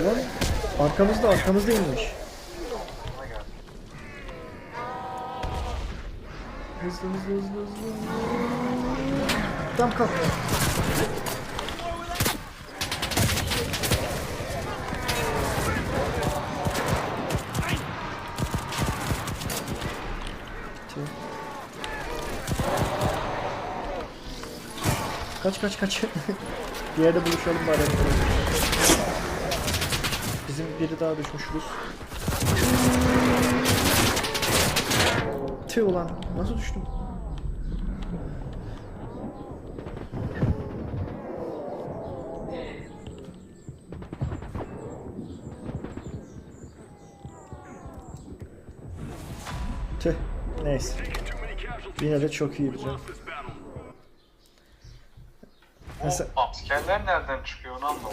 Lan arkamızda arkamızda inmiş. Hızlı hızlı hızlı hızlı. Tam kalk. Kaç kaç kaç. Bir yerde buluşalım bari. Bizim biri daha düşmüş Rus. Tüh ulan nasıl düştüm? Tüh neyse. Yine de çok iyi bir can. Bu askerler nereden çıkıyor onu anlamadım.